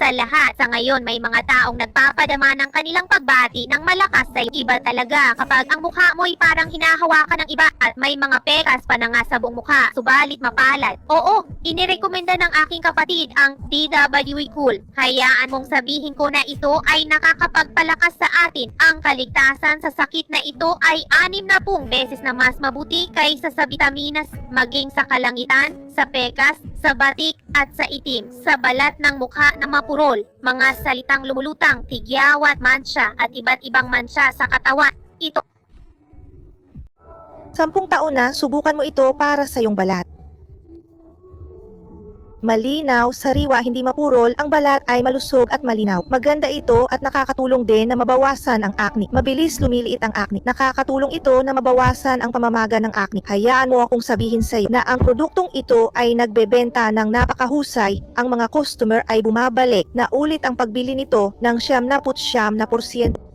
sa lahat. Sa ngayon, may mga taong nagpapadama ng kanilang pagbati ng malakas sa iba talaga kapag ang mukha mo'y parang hinahawakan ng iba at may mga pekas pa na nga sa buong mukha, subalit mapalad. Oo, inirekomenda ng aking kapatid ang DWE Cool. Hayaan mong sabihin ko na ito ay nakakapagpalakas sa atin. Ang kaligtasan sa sakit na ito ay anim na pung beses na mas mabuti kaysa sa vitaminas maging sa kalangitan, sa pekas, sa batik at sa itim, sa balat ng mukha na mapurol, mga salitang lumulutang, tigyawat, mansya at iba't ibang mansya sa katawan. Ito Sampung taon na, subukan mo ito para sa iyong balat. Malinaw, sariwa, hindi mapurol, ang balat ay malusog at malinaw. Maganda ito at nakakatulong din na mabawasan ang acne. Mabilis lumiliit ang acne. Nakakatulong ito na mabawasan ang pamamaga ng acne. Hayaan mo akong sabihin sa iyo na ang produktong ito ay nagbebenta ng napakahusay. Ang mga customer ay bumabalik na ulit ang pagbili nito ng siyam na putsyam na porsyento